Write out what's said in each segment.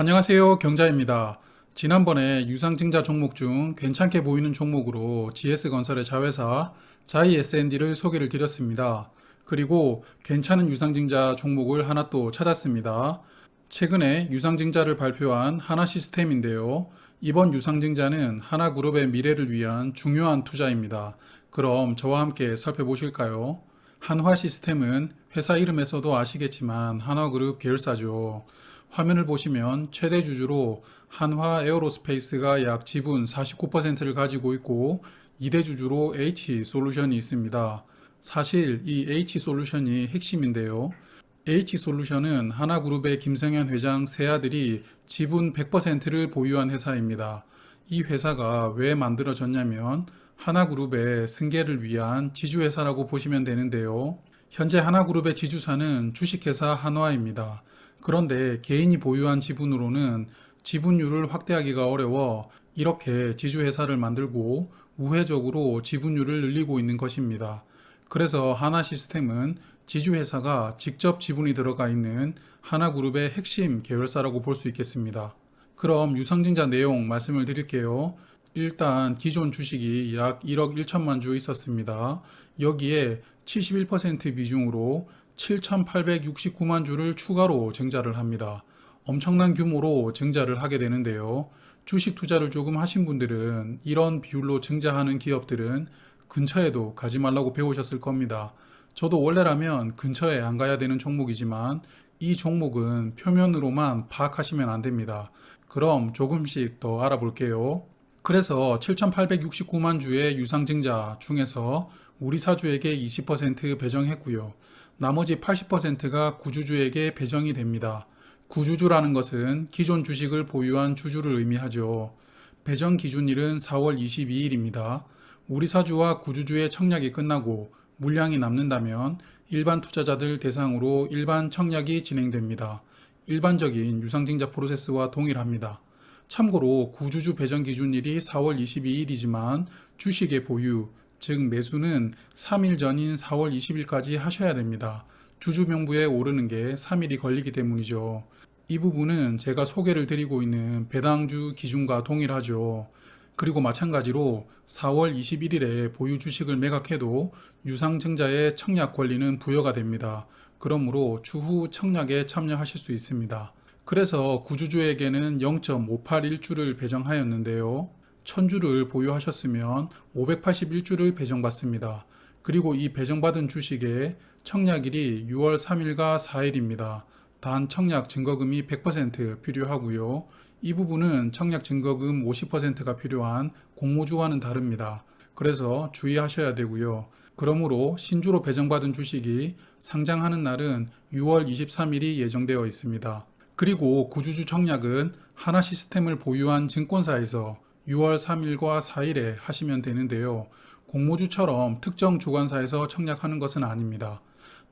안녕하세요. 경자입니다. 지난번에 유상증자 종목 중 괜찮게 보이는 종목으로 GS건설의 자회사 S&D를 소개를 드렸습니다. 그리고 괜찮은 유상증자 종목을 하나 또 찾았습니다. 최근에 유상증자를 발표한 하나시스템인데요. 이번 유상증자는 하나그룹의 미래를 위한 중요한 투자입니다. 그럼 저와 함께 살펴보실까요? 한화시스템은 회사 이름에서도 아시겠지만 한화그룹 계열사죠. 화면을 보시면 최대 주주로 한화 에어로스페이스가 약 지분 49%를 가지고 있고 2대 주주로 H 솔루션이 있습니다. 사실 이 H 솔루션이 핵심인데요. H 솔루션은 하나그룹의 김성현 회장 세 아들이 지분 100%를 보유한 회사입니다. 이 회사가 왜 만들어졌냐면 하나그룹의 승계를 위한 지주회사라고 보시면 되는데요. 현재 하나그룹의 지주사는 주식회사 한화입니다. 그런데 개인이 보유한 지분으로는 지분율을 확대하기가 어려워 이렇게 지주회사를 만들고 우회적으로 지분율을 늘리고 있는 것입니다. 그래서 하나 시스템은 지주회사가 직접 지분이 들어가 있는 하나그룹의 핵심 계열사라고 볼 수 있겠습니다. 그럼 유상증자 내용 말씀을 드릴게요. 일단 기존 주식이 약 1억 1천만 주 있었습니다. 여기에 71% 비중으로 7,869만 주를 추가로 증자를 합니다. 엄청난 규모로 증자를 하게 되는데요. 주식 투자를 조금 하신 분들은 이런 비율로 증자하는 기업들은 근처에도 가지 말라고 배우셨을 겁니다. 저도 원래라면 근처에 안 가야 되는 종목이지만 이 종목은 표면으로만 파악하시면 안 됩니다. 그럼 조금씩 더 알아볼게요. 그래서 7,869만 주의 유상증자 중에서 우리 사주에게 20% 배정했고요. 나머지 80%가 구주주에게 배정이 됩니다. 구주주라는 것은 기존 주식을 보유한 주주를 의미하죠. 배정 기준일은 4월 22일입니다. 우리 사주와 구주주의 청약이 끝나고 물량이 남는다면 일반 투자자들 대상으로 일반 청약이 진행됩니다. 일반적인 유상증자 프로세스와 동일합니다. 참고로 구주주 배정 기준일이 4월 22일이지만 주식의 보유, 즉 매수는 3일 전인 4월 20일까지 하셔야 됩니다. 주주 명부에 오르는 게 3일이 걸리기 때문이죠. 이 부분은 제가 소개를 드리고 있는 배당주 기준과 동일하죠. 그리고 마찬가지로 4월 21일에 보유 주식을 매각해도 유상증자의 청약 권리는 부여가 됩니다. 그러므로 추후 청약에 참여하실 수 있습니다. 그래서 구주주에게는 0.581주를 배정하였는데요. 1000주를 보유하셨으면 581주를 배정받습니다. 그리고 이 배정받은 주식의 청약일이 6월 3일과 4일입니다. 단 청약 증거금이 100% 필요하고요. 이 부분은 청약 증거금 50%가 필요한 공모주와는 다릅니다. 그래서 주의하셔야 되고요. 그러므로 신주로 배정받은 주식이 상장하는 날은 6월 23일이 예정되어 있습니다. 그리고 구주주 청약은 하나 시스템을 보유한 증권사에서 6월 3일과 4일에 하시면 되는데요. 공모주처럼 특정 주관사에서 청약하는 것은 아닙니다.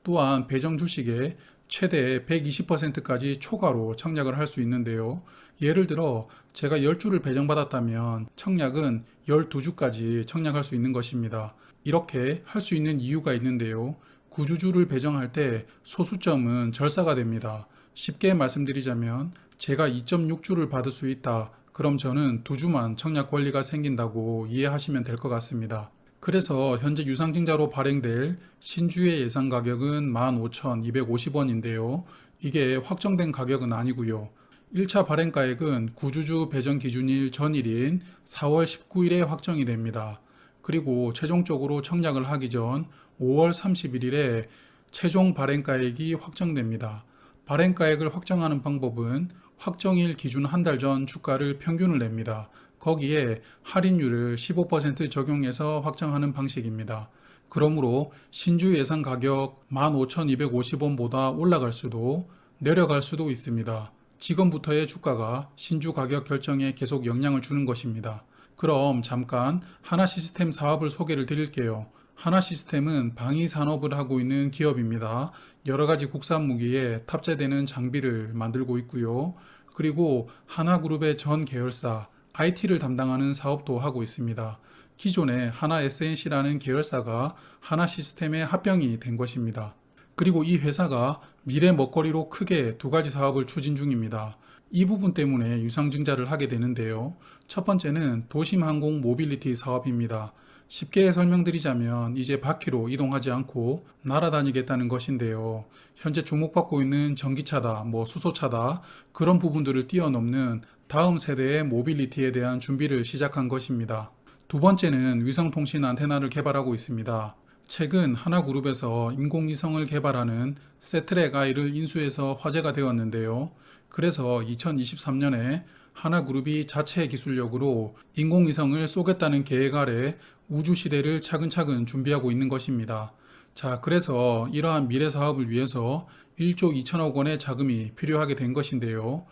또한 배정 주식에 최대 120%까지 초과로 청약을 할 수 있는데요. 예를 들어 제가 10주를 배정받았다면 청약은 12주까지 청약할 수 있는 것입니다. 이렇게 할 수 있는 이유가 있는데요. 구주주를 배정할 때 소수점은 절사가 됩니다. 쉽게 말씀드리자면 제가 2.6주를 받을 수 있다. 그럼 저는 두 주만 청약 권리가 생긴다고 이해하시면 될 것 같습니다. 그래서 현재 유상증자로 발행될 신주의 예상 가격은 15,250원인데요. 이게 확정된 가격은 아니고요. 1차 발행가액은 구주주 배정 기준일 전일인 4월 19일에 확정이 됩니다. 그리고 최종적으로 청약을 하기 전 5월 31일에 최종 발행가액이 확정됩니다. 발행가액을 확정하는 방법은 확정일 기준 한 달 전 주가를 평균을 냅니다. 거기에 할인율을 15% 적용해서 확정하는 방식입니다. 그러므로 신주 예상 가격 15,250원보다 올라갈 수도 내려갈 수도 있습니다. 지금부터의 주가가 신주 가격 결정에 계속 영향을 주는 것입니다. 그럼 잠깐 하나 시스템 사업을 소개를 드릴게요. 하나 시스템은 방위 산업을 하고 있는 기업입니다. 여러 가지 국산 무기에 탑재되는 장비를 만들고 있고요. 그리고 하나그룹의 전 계열사 IT를 담당하는 사업도 하고 있습니다. 기존에 하나 SNC라는 계열사가 하나 시스템에 합병이 된 것입니다. 그리고 이 회사가 미래 먹거리로 크게 두 가지 사업을 추진 중입니다. 이 부분 때문에 유상증자를 하게 되는데요. 첫 번째는 도심항공 모빌리티 사업입니다. 쉽게 설명드리자면 이제 바퀴로 이동하지 않고 날아다니겠다는 것인데요. 현재 주목받고 있는 전기차다, 뭐 수소차다, 그런 부분들을 뛰어넘는 다음 세대의 모빌리티에 대한 준비를 시작한 것입니다. 두 번째는 위성통신 안테나를 개발하고 있습니다. 최근 하나그룹에서 인공위성을 개발하는 세트렉 I를 인수해서 화제가 되었는데요. 그래서 2023년에 하나 그룹이 자체 기술력으로 인공위성을 쏘겠다는 계획 아래 우주 시대를 차근차근 준비하고 있는 것입니다. 자, 그래서 이러한 미래 사업을 위해서 1조 2천억 원의 자금이 필요하게 된 것인데요.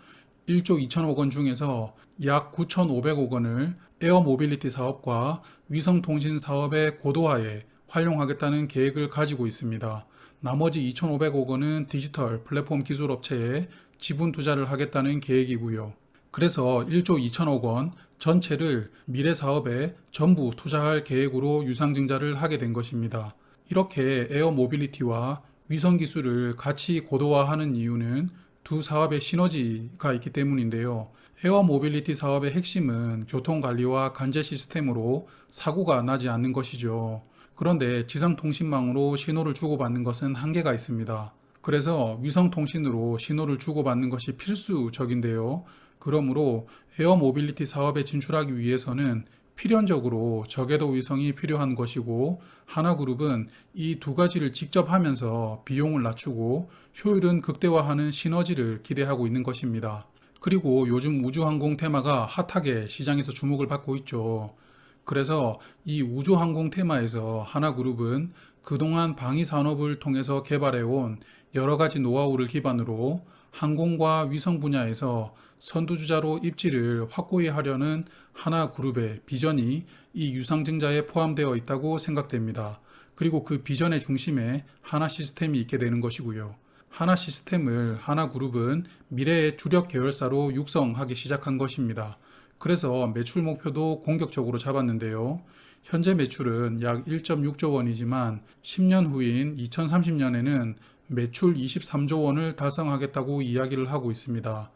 1조 2천억 원 중에서 약 9,500억 원을 에어 모빌리티 사업과 위성 통신 사업의 고도화에 활용하겠다는 계획을 가지고 있습니다. 나머지 2,500억 원은 디지털 플랫폼 기술 업체에 지분 투자를 하겠다는 계획이고요. 그래서 1조 2천억 원 전체를 미래 사업에 전부 투자할 계획으로 유상증자를 하게 된 것입니다. 이렇게 에어 모빌리티와 위성 기술을 같이 고도화하는 이유는 두 사업의 시너지가 있기 때문인데요. 에어 모빌리티 사업의 핵심은 교통 관리와 관제 시스템으로 사고가 나지 않는 것이죠. 그런데 지상통신망으로 신호를 주고받는 것은 한계가 있습니다. 그래서 위성통신으로 신호를 주고받는 것이 필수적인데요. 그러므로 에어 모빌리티 사업에 진출하기 위해서는 필연적으로 저궤도 위성이 필요한 것이고 하나그룹은 이 두 가지를 직접 하면서 비용을 낮추고 효율은 극대화하는 시너지를 기대하고 있는 것입니다. 그리고 요즘 우주항공 테마가 핫하게 시장에서 주목을 받고 있죠. 그래서 이 우주항공 테마에서 하나그룹은 그동안 방위 산업을 통해서 개발해온 여러 가지 노하우를 기반으로 항공과 위성 분야에서 선두주자로 입지를 확고히 하려는 하나그룹의 비전이 이 유상증자에 포함되어 있다고 생각됩니다. 그리고 그 비전의 중심에 하나 시스템이 있게 되는 것이고요. 하나 시스템을 하나 그룹은 미래의 주력 계열사로 육성하기 시작한 것입니다. 그래서 매출 목표도 공격적으로 잡았는데요. 현재 매출은 약 1.6조 원이지만 10년 후인 2030년에는 매출 23조 원을 달성하겠다고 이야기를 하고 있습니다.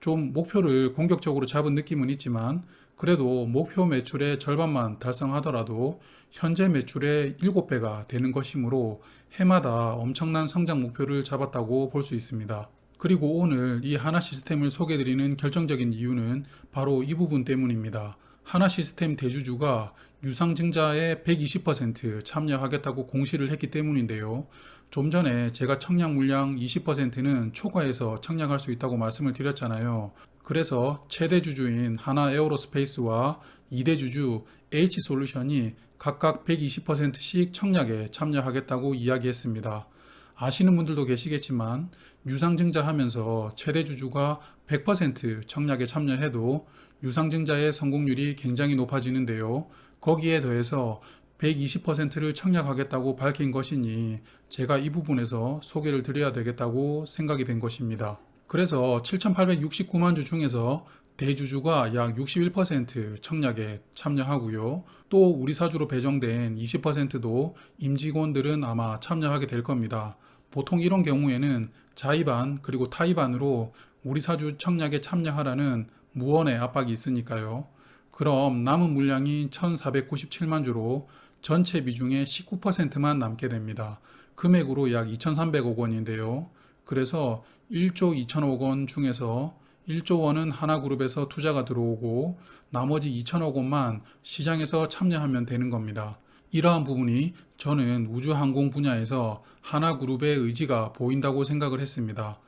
좀 목표를 공격적으로 잡은 느낌은 있지만 그래도 목표 매출의 절반만 달성하더라도 현재 매출의 7배가 되는 것이므로 해마다 엄청난 성장 목표를 잡았다고 볼 수 있습니다. 그리고 오늘 이 하나 시스템을 소개드리는 결정적인 이유는 바로 이 부분 때문입니다. 하나 시스템 대주주가 유상증자에 120% 참여하겠다고 공시를 했기 때문인데요. 좀 전에 제가 청약 물량 20%는 초과해서 청약할 수 있다고 말씀을 드렸잖아요. 그래서 최대 주주인 하나 에어로스페이스와 2대 주주 H솔루션이 각각 120%씩 청약에 참여하겠다고 이야기했습니다. 아시는 분들도 계시겠지만 유상증자 하면서 최대 주주가 100% 청약에 참여해도 유상증자의 성공률이 굉장히 높아지는데요. 거기에 더해서 120%를 청약하겠다고 밝힌 것이니 제가 이 부분에서 소개를 드려야 되겠다고 생각이 된 것입니다. 그래서 7,869만 주 중에서 대주주가 약 61% 청약에 참여하고요. 또 우리 사주로 배정된 20%도 임직원들은 아마 참여하게 될 겁니다. 보통 이런 경우에는 자의반 그리고 타의반으로 우리 사주 청약에 참여하라는 무언의 압박이 있으니까요. 그럼 남은 물량이 1,497만 주로 전체 비중의 19%만 남게 됩니다. 금액으로 약 2,300억 원인데요. 그래서 1조 2천억 원 중에서 1조 원은 하나그룹에서 투자가 들어오고 나머지 2천억 원만 시장에서 참여하면 되는 겁니다. 이러한 부분이 저는 우주항공 분야에서 하나그룹의 의지가 보인다고 생각을 했습니다.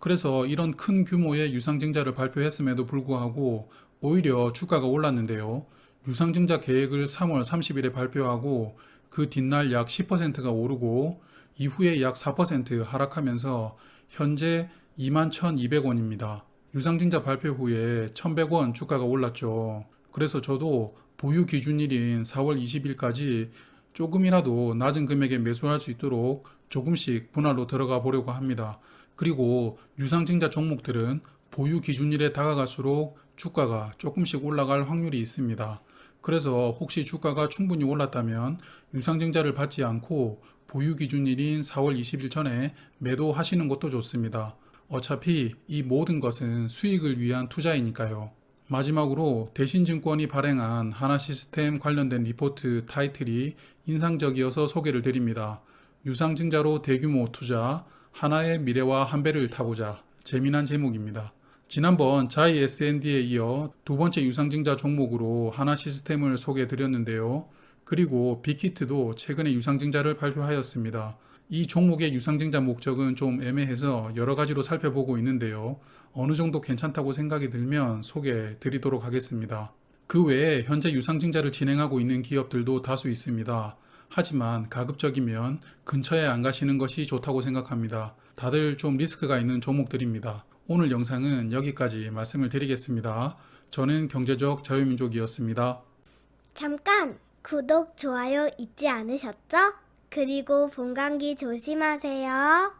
그래서 이런 큰 규모의 유상증자를 발표했음에도 불구하고 오히려 주가가 올랐는데요. 유상증자 계획을 3월 30일에 발표하고 그 뒷날 약 10%가 오르고 이후에 약 4% 하락하면서 현재 21,200원입니다. 유상증자 발표 후에 1,100원 주가가 올랐죠. 그래서 저도 보유 기준일인 4월 20일까지 조금이라도 낮은 금액에 매수할 수 있도록 조금씩 분할로 들어가 보려고 합니다. 그리고 유상증자 종목들은 보유 기준일에 다가갈수록 주가가 조금씩 올라갈 확률이 있습니다. 그래서 혹시 주가가 충분히 올랐다면 유상증자를 받지 않고 보유 기준일인 4월 20일 전에 매도하시는 것도 좋습니다. 어차피 이 모든 것은 수익을 위한 투자이니까요. 마지막으로 대신증권이 발행한 하나시스템 관련된 리포트 타이틀이 인상적이어서 소개를 드립니다. 유상증자로 대규모 투자, 하나의 미래와 한 배를 타보자. 재미난 제목입니다. 지난번 자이 S&D에 이어 두 번째 유상증자 종목으로 하나 시스템을 소개해 드렸는데요. 그리고 빅히트도 최근에 유상증자를 발표하였습니다. 이 종목의 유상증자 목적은 좀 애매해서 여러 가지로 살펴보고 있는데요. 어느 정도 괜찮다고 생각이 들면 소개해 드리도록 하겠습니다. 그 외에 현재 유상증자를 진행하고 있는 기업들도 다수 있습니다. 하지만 가급적이면 근처에 안 가시는 것이 좋다고 생각합니다. 다들 좀 리스크가 있는 종목들입니다. 오늘 영상은 여기까지 말씀을 드리겠습니다. 저는 경제적 자유민족이었습니다. 잠깐! 구독, 좋아요 잊지 않으셨죠? 그리고 봄 감기 조심하세요.